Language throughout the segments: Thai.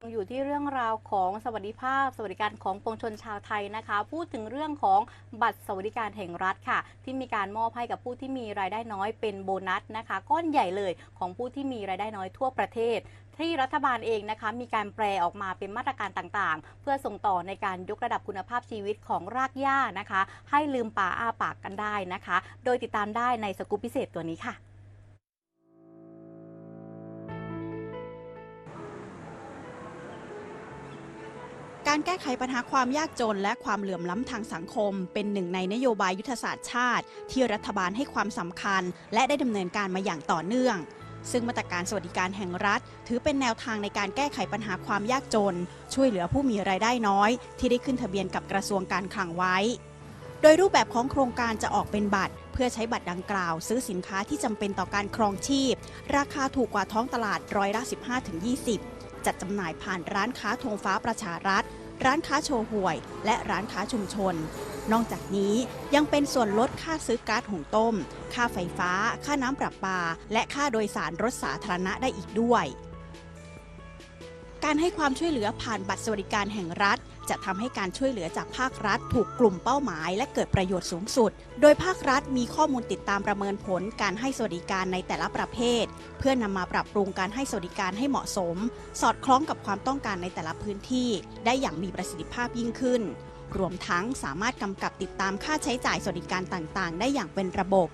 อยู่ที่เรื่องราวของสวัสดิภาพ สวัสดิการของปวงชนชาวไทยนะคะ พูดถึงเรื่องของบัตรสวัสดิการแห่งรัฐค่ะ ที่มีการมอบให้กับผู้ที่มีรายได้น้อยเป็นโบนัสนะคะ ก้อนใหญ่เลยของผู้ที่มีรายได้น้อยทั่วประเทศที่รัฐบาลเองนะคะมีการแปลออกมาเป็นมาตรการต่างๆ เพื่อส่งต่อในการยกระดับคุณภาพชีวิตของรากหญ้านะคะ ให้ลืมป่าอ้าปากกันได้นะคะ โดยติดตามได้ในสกูปพิเศษตัวนี้ค่ะ การแก้ไขปัญหาความยากจนและความเหลื่อมล้ำทางสังคม เป็นหนึ่งในนโยบายยุทธศาสตร์ชาติ ที่รัฐบาลให้ความสำคัญ และได้ดำเนินการมาอย่างต่อเนื่อง ซึ่งมาตรการสวัสดิการแห่งรัฐ ถือเป็นแนวทางในการแก้ไขปัญหาความยากจน ช่วยเหลือผู้มีรายได้น้อย ที่ได้ขึ้นทะเบียนกับกระทรวงการคลังไว้ โดยรูปแบบของโครงการจะออกเป็นบัตร เพื่อใช้บัตรดังกล่าว ซื้อสินค้าที่จำเป็นต่อการครองชีพ ราคาถูกกว่าท้องตลาดร้อยละ15-20จัดจำหน่ายผ่านร้านค้าธงฟ้าประชารัฐ ร้านค้าโชห่วย และร้านค้าชุมชน นอกจากนี้ยังเป็นส่วนลดค่าซื้อก๊าซหุงต้ม ค่าไฟฟ้า ค่าน้ำประปา และค่าโดยสารรถสาธารณะได้อีกด้วย การให้ความช่วยเหลือผ่านบัตรสวัสดิการแห่งรัฐ จะทำให้การช่วยเหลือจากภาครัฐ ถูกกลุ่มเป้าหมาย และเกิดประโยชน์สูงสุด โดยภาครัฐมีข้อมูลติดตามประเมินผลการให้สวัสดิการในแต่ละประเภท เพื่อนำมาปรับปรุงการให้สวัสดิการให้เหมาะสม สอดคล้องกับความต้องการในแต่ละพื้นที่ ได้อย่างมีประสิทธิภาพยิ่งขึ้นรวมทั้งสามารถกำกับติดตามค่าใช้จ่ายสวัสดิการต่าง ๆ ได้อย่างเป็นระบบ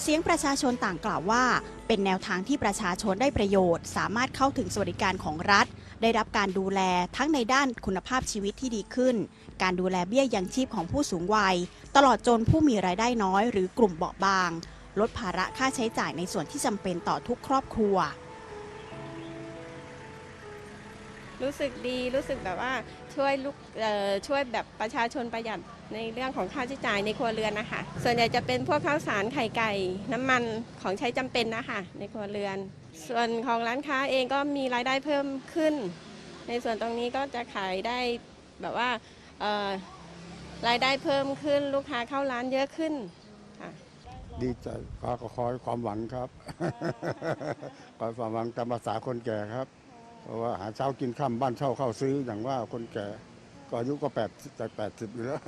เสียงประชาชนต่างกล่าวว่า เป็นแนวทางที่ประชาชนได้ประโยชน์ สามารถเข้าถึงสวัสดิการของรัฐ ได้รับการดูแลทั้งในด้านคุณภาพชีวิตที่ดีขึ้น การดูแลเบี้ยยังชีพของผู้สูงวัย ตลอดจนผู้มีรายได้น้อย หรือกลุ่มเบาะบาง ลดภาระค่าใช้จ่ายในส่วนที่จำเป็นต่อทุกครอบครัว รู้สึกดีรู้สึกแบบว่าช่วยลูกช่วยแบบประชาชนประหยัดในเรื่องของค่าใช้จ่ายในครัวเรือนนะคะ ส่วนใหญ่จะเป็นพวกข้าวสารไข่ไก่ น้ำมันของใช้จำเป็นนะคะในครัวเรือน ส่วนของร้านค้าเองก็มีรายได้เพิ่มขึ้น ในส่วนตรงนี้ก็จะขายได้แบบว่ารายได้เพิ่มขึ้นลูกค้าเข้าร้านเยอะขึ้นค่ะดีใจก็คอยความหวังครับคอยความหวังตามภาษาคนแก่ครับ เพราะว่าหาเช้ากินข้ามบ้านเช่าเข้าซื้ออย่างว่าคนแก่ ก็อายุก็แปดจะแปดสิบอยู่แล้ว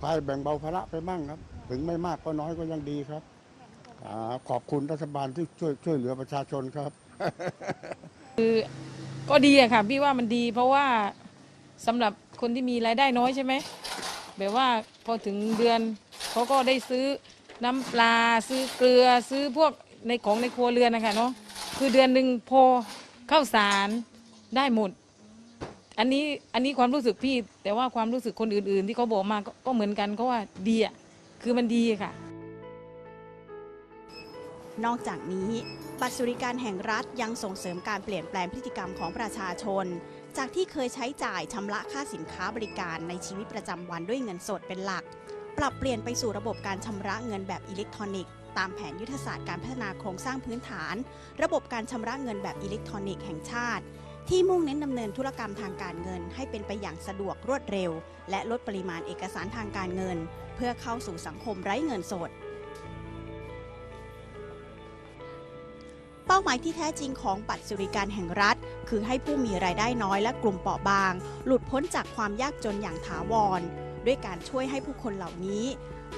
พายแบ่งเบาภาระไปบ้างครับ ถึงไม่มากก็น้อยก็ยังดีครับอาขอบคุณรัฐบาลที่ช่วยช่วยเหลือประชาชนครับก็ดีอะค่ะพี่ว่ามันดีเพราะว่าสำหรับคนที่มีรายได้น้อยใช่ไหมแบบว่าพอถึงเดือนเขาก็ได้ซื้อน้ำปลาซื้อเกลือซื้อพวกในของในครัวเรือนนะคะเนาะคือเดือนหนึ่งพอข้าวสารได้หมด อันนี้อันนี้ความรู้สึกพี่ แต่ว่าความรู้สึกคนอื่น ๆ ที่เขาบอกมาก็ก็เหมือนกันเขาว่าดีอะคือมันดีค่ะ นอกจากนี้บัตรสวัสดิการแห่งรัฐยังส่งเสริมการเปลี่ยนแปลงพฤติกรรมของประชาชน จากที่เคยใช้จ่ายชำระค่าสินค้าบริการในชีวิตประจำวันด้วยเงินสดเป็นหลัก ปรับเปลี่ยนไปสู่ระบบการชำระเงินแบบอิเล็กทรอนิกส์ตามแผนยุทธศาสตร์การพัฒนาโครงสร้างพื้นฐาน ระบบการชำระเงินแบบอิเล็กทรอนิกส์แห่งชาติ ที่มุ่งเน้นดำเนินธุรกรรมทางการเงิน ให้เป็นไปอย่างสะดวกรวดเร็ว และลดปริมาณเอกสารทางการเงิน เพื่อเข้าสู่สังคมไร้เงินสด เป้าหมายที่แท้จริงของบัตรสวัสดิการแห่งรัฐ คือให้ผู้มีรายได้น้อยและกลุ่มเปราะบาง หลุดพ้นจากความยากจนอย่างถาวร ด้วยการช่วยให้ผู้คนเหล่านี้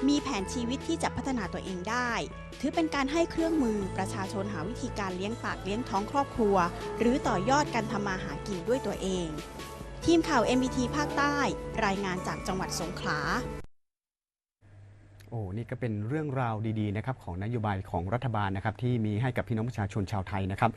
มีแผนชีวิตที่จะพัฒนาตัวเองได้ ถือเป็นการให้เครื่องมือประชาชนหาวิธีการเลี้ยงปากเลี้ยงท้องครอบครัว หรือต่อยอดการทำมาหากินด้วยตัวเอง ทีมข่าว MBT ภาคใต้ รายงานจากจังหวัดสงขลาโอ้ นี่ก็เป็นเรื่องราวดีๆนะครับของนโยบายของรัฐบาลนะครับที่มีให้กับพี่น้องประชาชนชาวไทยนะครับ